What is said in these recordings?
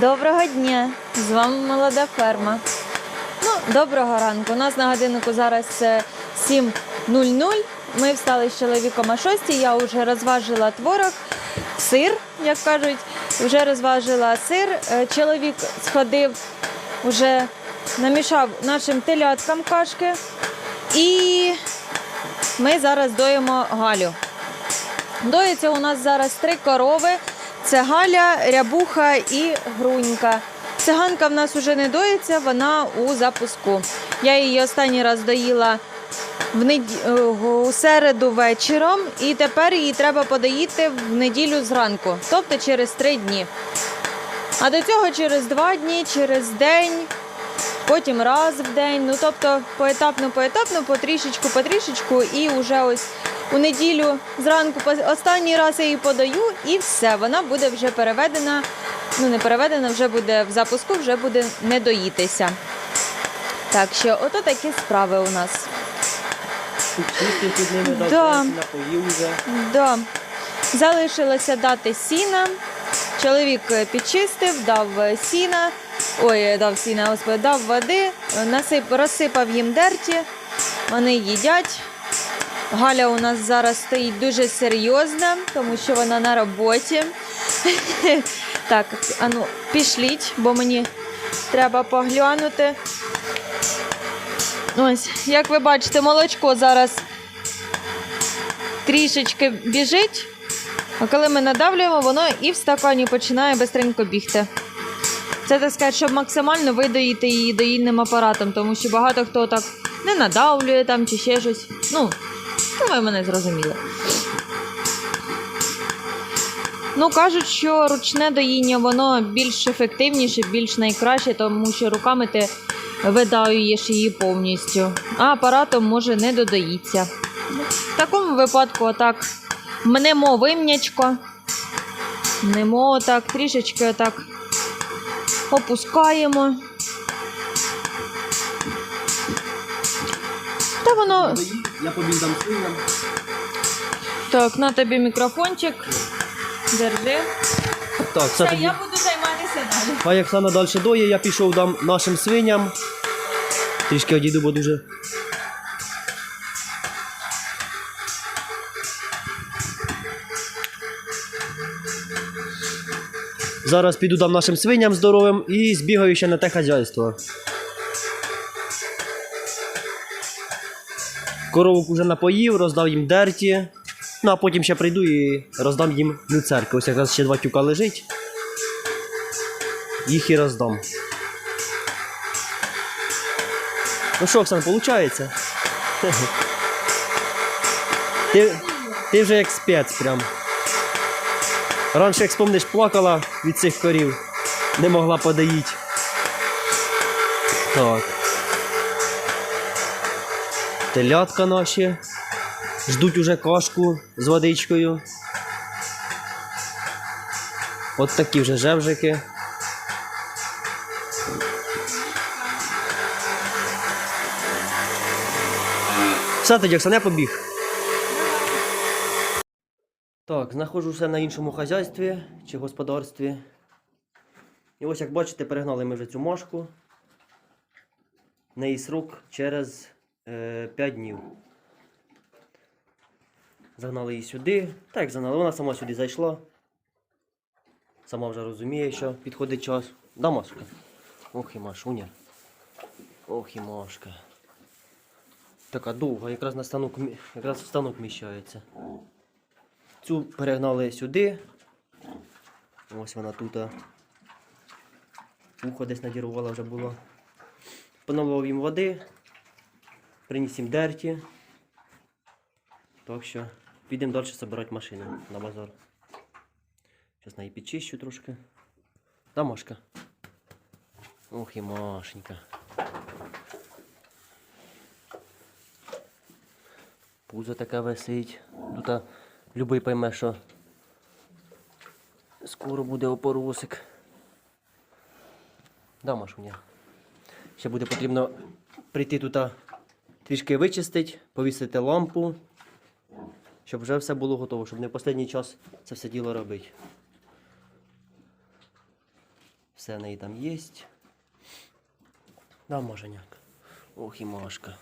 Доброго дня! З вами молода ферма. Ну, доброго ранку. У нас на годиннику зараз е, 7.00. Ми встали з чоловіком о 6. Я вже розважила творог, сир, як кажуть, вже розважила сир. Е, Чоловік сходив, вже намішав нашим теляткам кашки. І ми зараз доїмо Галю. Доїться у нас зараз три корови. Це Галя, Рябуха і Грунька. Циганка в нас вже не доїться, вона у запуску. Я її останній раз доїла в нед... е, у середу вечором, і тепер її треба подоїти в неділю зранку, тобто через три дні. А до цього через два дні, через день, потім раз в день. Ну тобто поетапно, поетапно, потрішечку, потрішечку, і вже ось у неділю зранку останній раз я її подаю, і все, вона буде вже переведена. Ну, не переведена, вже буде в запуску, вже буде не доїтися. Так що, ото такі справи у нас. Чистив під ними Да. да. напоїв вже. Да. Залишилося дати сіна. Чоловік е, підчистив, дав е, сіна, ой, е, дав сіна, господи, дав води, насип, розсипав їм дерті, вони їдять. Галя у нас зараз стоїть дуже серйозна, тому що вона на роботі. Так, ану, пішліть, бо мені треба поглянути. Ось, як ви бачите, молочко зараз трішечки біжить, а коли ми надавлюємо, воно і в стакані починає бистренько бігти. Це так сказати, щоб максимально видоїти її доїльним апаратом, тому що багато хто так не надавлює там чи ще щось. Ну, ну ви мене зрозуміли. Ну, кажуть, що ручне доїння воно більш ефективніше, більш найкраще, тому що руками ти видаюєш її повністю, а апаратом може не додаїться. В такому випадку отак мнемо вимнячко, мнемо отак, трішечки отак опускаємо. Та воно. Я побіг дам свиням. Так, на тобі мікрофончик. Держи. Так, все Все, тоді. я буду займатися далі. А як саме далі доє, я пішов дам нашим свиням. Трішки одійду, бо дуже. Зараз піду дам нашим свиням здоровим і збігаю ще на те хазяйство. Коровок уже напоїв, роздав їм дерті. Ну а потім ще прийду і роздам їм люцерки. Ось якраз ще два тюка лежить. Їх і роздам. Ну що, Оксан, виходить? Ти, ти вже як спец прям. Раніше, як спомниш, плакала від цих корів, не могла подоїть. Так. Телятка наші. Ждуть уже кашку з водичкою. От такі вже жевжики. Все тоді, Оксана, побіг. Так, знаходжуся на іншому хазяйстві чи господарстві. І ось як бачите, перегнали ми вже цю мошку. Неї срок через 5 днів. Загнали її сюди. Так, загнали, вона сама сюди зайшла. Сама вже розуміє, що підходить час. Да, Машка? Ох і Машуня. Ох і Машка. Така довга, якраз на станок, якраз в станок вміщається. Цю перегнали сюди. Ось вона тут. Ухо десь надірувала вже було. Поновив їм води. Приніс дерті. Так що підемо далі збирати машину на базар. Зараз її підчищу трошки. Да, Машка? Ох і Машенька. Пузо таке висить. Тут любий пойме, що скоро буде опоросик. Да, Машуня. Ще буде потрібно прийти тут трішки вичистити, повісити лампу, щоб вже все було готово, щоб не в останній час це все діло робити. Все в неї там є. Да, Машеняк. Ох і Машка.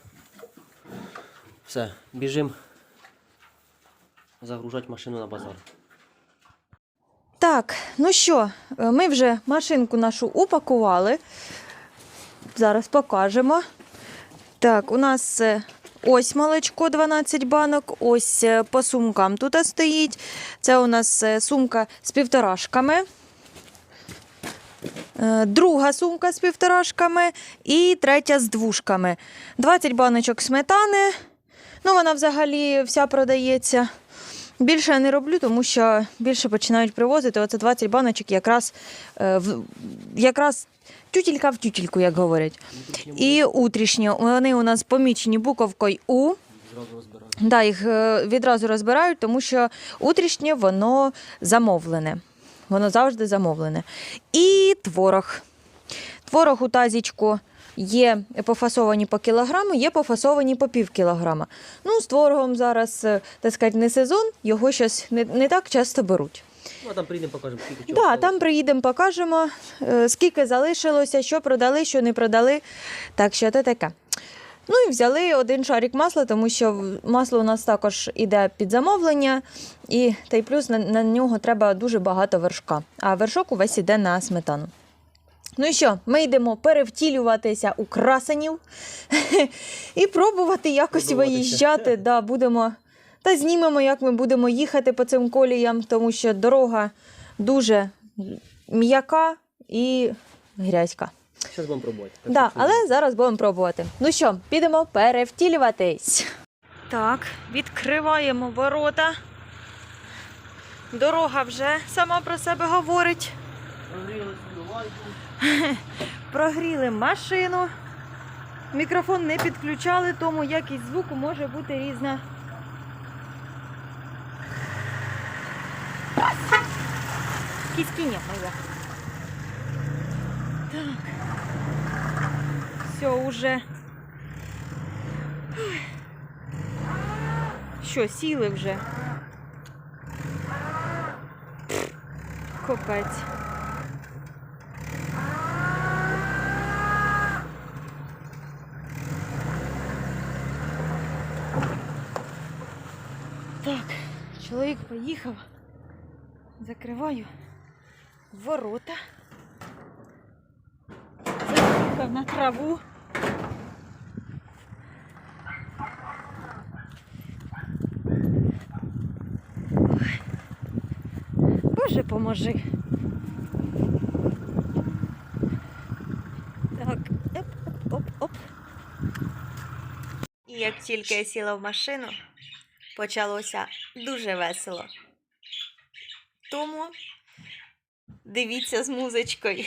Все, біжим загружати машину на базар. Так, ну що, ми вже машинку нашу упакували. Зараз покажемо. Так, у нас е, ось молочко 12 банок, ось е, по сумкам тут стоїть. Це у нас е, сумка з півторашками. Друга сумка з півторашками і третя з двушками. 20 баночок сметани. Ну, вона взагалі вся продається. Більше я не роблю, тому що більше починають привозити. Оце 20 баночок якраз, якраз тютілька в тютільку, як говорять. І утрішні. Вони у нас помічені буковкою У. Да, їх е, відразу розбирають, тому що утрішнє воно замовлене. Воно завжди замовлене. І творог. Творог у тазічку є пофасовані по кілограму, є пофасовані по пів кілограма. Ну, з творогом зараз, е, так сказати, не сезон, його щось не, не так часто беруть. Ну, там прийдемо, покажемо, скільки чого. Так, да, там приїдемо, покажемо, е, скільки залишилося, що продали, що не продали. Так що це таке. Ну і взяли один шарик масла, тому що в- масло у нас також іде під замовлення, і та й плюс на, на нього треба дуже багато вершка. А вершок увесь іде на сметану. Ну і що, ми йдемо перевтілюватися у красенів і пробувати якось Пробуватися. виїжджати. Да, будемо, та знімемо, як ми будемо їхати по цим коліям, тому що дорога дуже м'яка і грязька. Зараз будемо пробувати. Так Да, але зараз будемо пробувати. Ну що, підемо перевтілюватись. Так, відкриваємо ворота. Дорога вже сама про себе говорить. Прогріли. Прогріли машину. Мікрофон не підключали, тому якість звуку може бути різна. Кіскіня моя. Так. Все, уже. Що, сіли вже? Копець. Так, чоловік поїхав. Закриваю ворота. Заїхав на траву. Боже, поможи. Так, оп, оп, оп, оп. І як тільки я сіла в машину, почалося дуже весело. Тому дивіться з музичкою.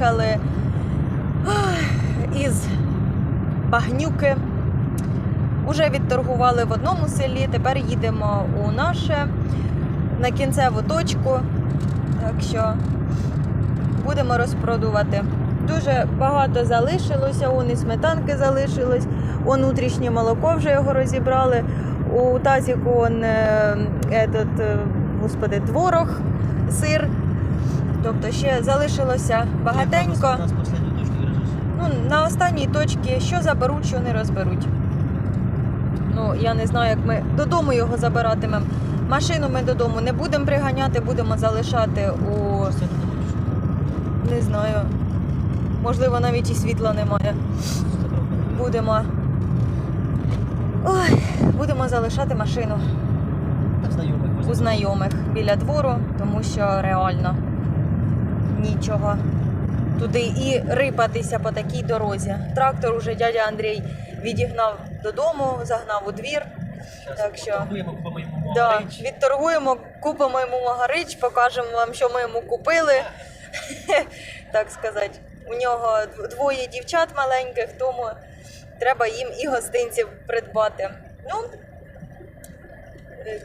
Виїхали із Багнюки. Уже відторгували в одному селі, тепер їдемо у наше на кінцеву точку. Так що будемо розпродувати. Дуже багато залишилося, он і сметанки залишилось, он внутрішнє молоко вже його розібрали. У тазіку он, е, этот, е, господи, творог, сир. Тобто ще залишилося багатенько. Ну, на останній точці що заберуть, що не розберуть. Ну, я не знаю, як ми додому його забиратимемо. Машину ми додому не будемо приганяти, будемо залишати у не знаю. Можливо, навіть і світла немає. Будемо. Ой, будемо залишати машину у знайомих біля двору, тому що реально нічого туди і рипатися по такій дорозі. Трактор уже дядя Андрій відігнав додому, загнав у двір. Так що да, відторгуємо, купимо йому магарич, покажемо вам, що ми йому купили. Так сказати. У нього двоє дівчат маленьких, тому треба їм і гостинців придбати. Ну,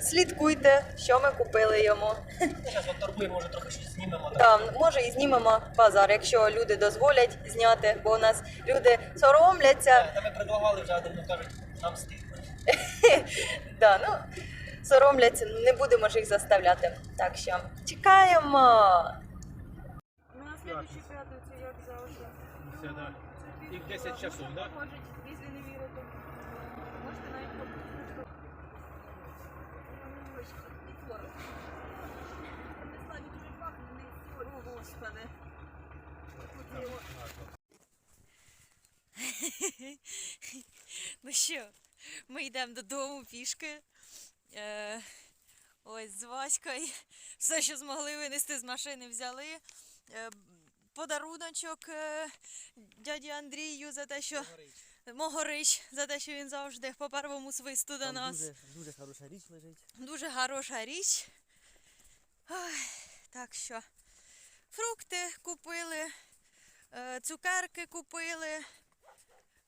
слідкуйте, що ми купили йому. Зараз от торгуємо, може трохи щось знімемо. Там, може, і знімемо базар, якщо люди дозволять зняти, бо у нас люди соромляться. Та ми предлагали вже, один ну, кажуть, нам стидно. Да, ну, соромляться, не будемо ж їх заставляти. Так що чекаємо. На слідчу п'ятницю, як завжди. Все, да. І в 10 часов, да? не вірите. Можете навіть. Ну що, ми йдемо додому пішки. Е, ось з Ваською. Все, що змогли винести з машини, взяли. Е, подаруночок е, дяді Андрію за те, що Могорич, за те, що він завжди по первому свисту до нас. Дуже, дуже хороша річ лежить. Дуже хороша річ. Ой, так що фрукти купили, е, цукерки купили,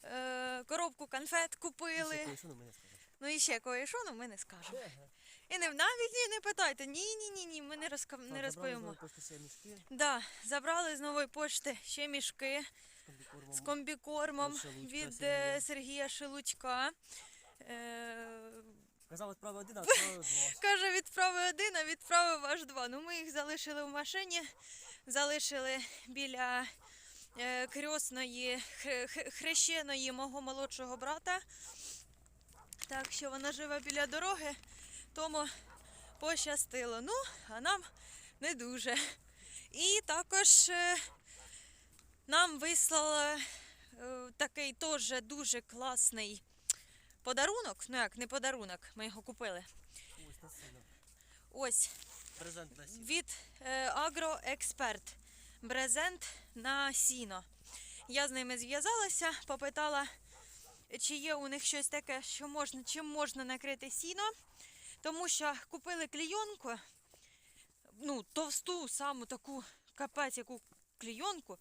е, коробку конфет купили. На мене скажеш? Ну і ще кое-що, ну ми не скажемо. І не навіть не питайте. Ні, ні, ні, ні, ми не, розка... не розповімо. Просто ще мішки Да, забрали з нової пошти ще мішки з комбікормом Від від Сергія. е, Сергія Шелудька. Е, Казав, відправив один, а відправив два. Каже, відправив один, а відправив аж два. Ну, ми їх залишили в машині, залишили біля е, крьосної, хре- хре- хрещеної мого молодшого брата. Так що вона живе біля дороги, тому пощастило. Ну, а нам не дуже. І також е, нам вислали е, такий теж дуже класний подарунок. Ну як, не подарунок, ми його купили. Ось на сіно. від е, Агроексперт. Брезент на сіно. Я з ними зв'язалася, попитала, чи є у них щось таке, що можна, чим можна накрити сіно. Тому що купили клійонку, ну, товсту, саму таку капець, яку клійонку,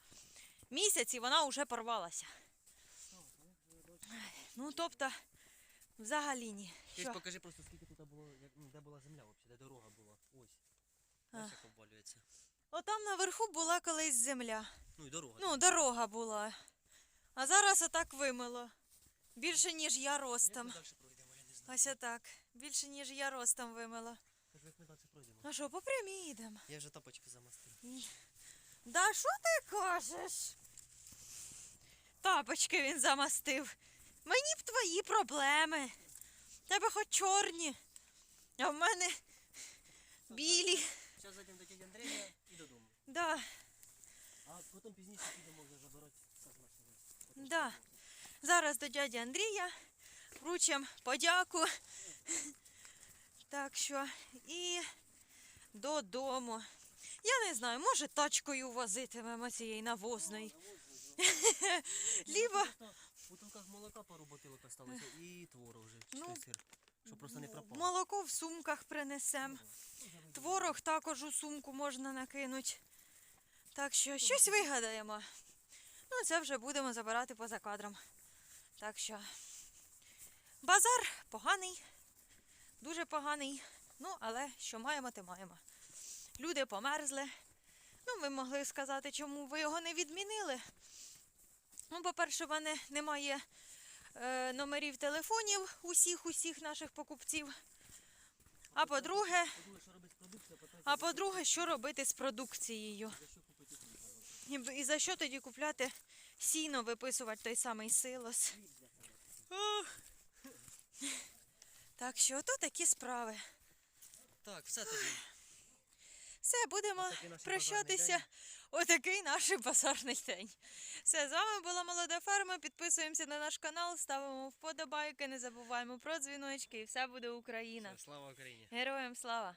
місяць і вона вже порвалася. Ну, тобто, взагалі ні. Ти Що? покажи просто, скільки тут було, як, ну, де була земля взагалі, де дорога була. Ось. Ось як обвалюється. Отам наверху була колись земля. Ну і дорога. Ну, дорога була. А зараз отак вимило. Більше, ніж я ростом. Далі пройдемо, я не знаю. Ось отак. Більше, ніж я ростом вимило. Кажу, як ми далі пройдемо. А що, по прямій йдемо? Я вже тапочки замастив. Да що ти кажеш? Тапочки він замастив. Мені б твої проблеми. Тебе хоч чорні, а в мене білі. Зараз зайдемо до дяді Андрія і додому. Да, А потім пізніше підемо вже забирати да. Зараз до дяді Андрія вручимо подяку. Так що і додому. Я не знаю, може тачкою возитимемо цієї навозної. Лібо У бутилках молока пару бутилок осталося і творог вже. Ну, сир. Щоб просто не пропало. Молоко в сумках принесемо. Творог також у сумку можна накинути. Так що щось вигадаємо. Ну, це вже будемо забирати поза кадром. Так що базар поганий, дуже поганий. Ну, але що маємо, те маємо. Люди померзли. Ну, ви могли сказати, чому ви його не відмінили. Ну, по-перше, в мене немає е, номерів телефонів усіх усіх наших покупців. А по-друге, а по-друге, що робити з продукцією? І, за що тоді купляти сіно, виписувати той самий силос? Ох. Так що то такі справи. Так, все тоді. Все, будемо Отакий прощатися. у Отакий наш базарний день. Все, з вами була молода ферма. Підписуємося на наш канал, ставимо вподобайки, не забуваємо про дзвіночки і все буде Україна. Слава Україні! Героям слава!